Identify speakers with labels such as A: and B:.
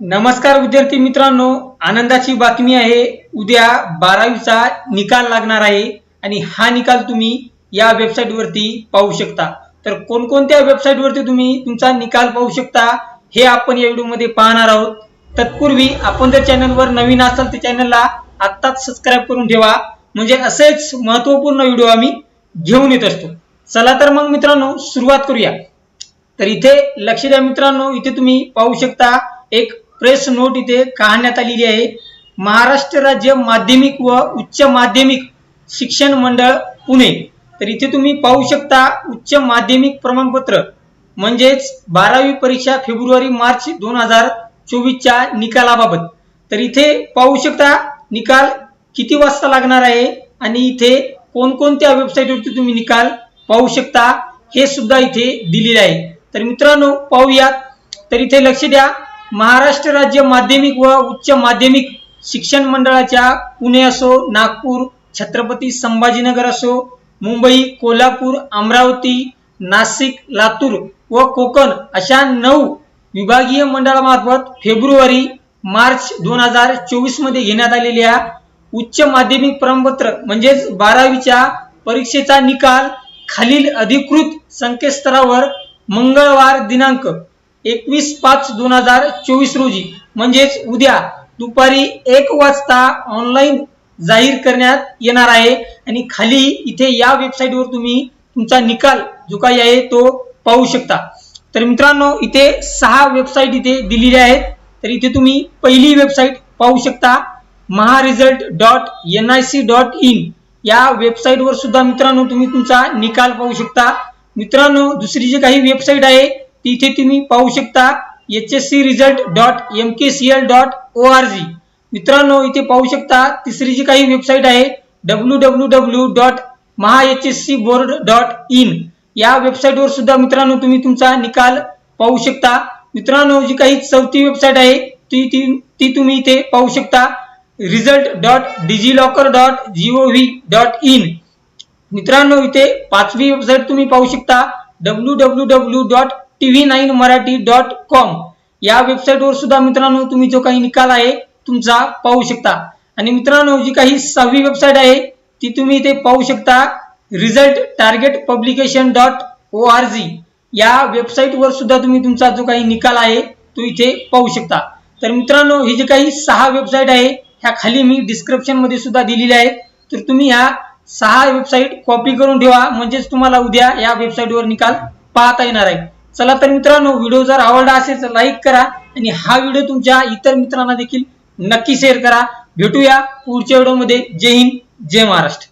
A: नमस्कार विद्यार्थी मित्रांनो आनंदाची बातमी आहे. उद्या बारावीचा निकाल लागणार आहे आणि हा निकाल तुम्ही या वेबसाईटवरती पाहू शकता. तर कोणकोणत्या वेबसाईटवरती तुम्ही तुमचा निकाल पाहू शकता हे आपण या व्हिडिओमध्ये पाहणार आहोत. तत्पूर्वी आपण जर चॅनलवर नवीन असाल तर चॅनलला आत्ताच सबस्क्राईब करून ठेवा. म्हणजे असेच महत्त्वपूर्ण व्हिडिओ आम्ही घेऊन येत असतो. चला तर मग मित्रांनो सुरुवात करूया. तर इथे लक्ष द्या मित्रांनो इथे तुम्ही पाहू शकता एक प्रेस नोट इथे काढण्यात आलेली आहे. महाराष्ट्र राज्य माध्यमिक व उच्च माध्यमिक शिक्षण मंडळ पुणे. तर इथे तुम्ही पाहू शकता उच्च माध्यमिक प्रमाणपत्र. म्हणजेच बारावी परीक्षा फेब्रुवारी मार्च दोन हजार चोवीसच्या निकालाबाबत. तर इथे पाहू शकता निकाल किती वाजता लागणार आहे आणि इथे कोणकोणत्या वेबसाईटवरती तुम्ही निकाल पाहू शकता हे सुद्धा इथे दिलेले आहे. तर मित्रांनो पाहूयात. तर इथे लक्ष द्या. महाराष्ट्र राज्य माध्यमिक व उच्च माध्यमिक शिक्षण मंडळाच्या पुणे असो नागपूर छत्रपती संभाजीनगर असो मुंबई कोल्हापूर अमरावती नाशिक लातूर व कोकण अशा नऊ विभागीय मंडळामार्फत फेब्रुवारी मार्च दोन हजार चोवीसमध्ये घेण्यात आलेल्या उच्च माध्यमिक प्रमाणपत्र म्हणजेच बारावीच्या परीक्षेचा निकाल खालील अधिकृत संकेतस्थळावर मंगळवार दिनांक एकवीस पाच दोन हजार चोवीस रोजी. म्हणजेच उद्या दुपारी एक वाजता ऑनलाईन जाहीर करण्यात येणार आहे. आणि खाली इथे या वेबसाईटवर तुम्ही तुमचा निकाल जो काही आहे तो पाहू शकता. तर मित्रांनो इथे सहा वेबसाईट इथे दिलेल्या आहेत. तर इथे तुम्ही पहिली वेबसाईट पाहू शकता. Maharesult dot N I C dot in. या वेबसाईटवर सुद्धा मित्रांनो तुम्ही तुमचा निकाल पाहू शकता. मित्रांनो दुसरी जी काही वेबसाईट आहे तिथे इथे तुम्ही पाहू शकता H S C result dot M K C L dot O R G मित्रांनो इथे पाहू शकता तिसरी जी काही वेबसाईट आहे W W W dot Maha H S C board dot in या वेबसाईटवर सुद्धा मित्रांनो तुम्ही तुमचा निकाल पाहू शकता. मित्रांनो जी काही चौथी वेबसाईट आहे ती ती ती तुम्ही इथे पाहू शकता. Result dot DigiLocker dot G O V dot in मित्रांनो इथे पाचवी वेबसाईट तुम्ही पाहू शकता W W W dot T V nine Marathi dot com या वेबसाईटवर सुद्धा मित्रांनो तुम्ही जो काही निकाल आहे तुमचा पाहू शकता. आणि मित्रांनो जी काही सहावी वेबसाईट आहे ती तुम्ही इथे पाहू शकता. Result target publication dot O R G. या वेबसाईटवर सुद्धा तुम्ही तुमचा जो काही निकाल आहे तो इथे पाहू शकता. तर मित्रांनो ही जी काही सहा वेबसाईट आहे ह्या खाली मी डिस्क्रिप्शनमध्ये सुद्धा दिलेल्या आहेत. तर तुम्ही ह्या सहा वेबसाईट कॉपी करून ठेवा. म्हणजेच तुम्हाला उद्या या वेबसाईटवर निकाल पाहता येणार आहे. चला तर मित्रांनो व्हिडिओ जर आवडला असेल तर लाईक करा आणि हा व्हिडिओ तुमच्या इतर मित्रांना देखील नक्की शेअर करा. भेटूया पुढच्या व्हिडिओमध्ये जय हिंद जय महाराष्ट्र.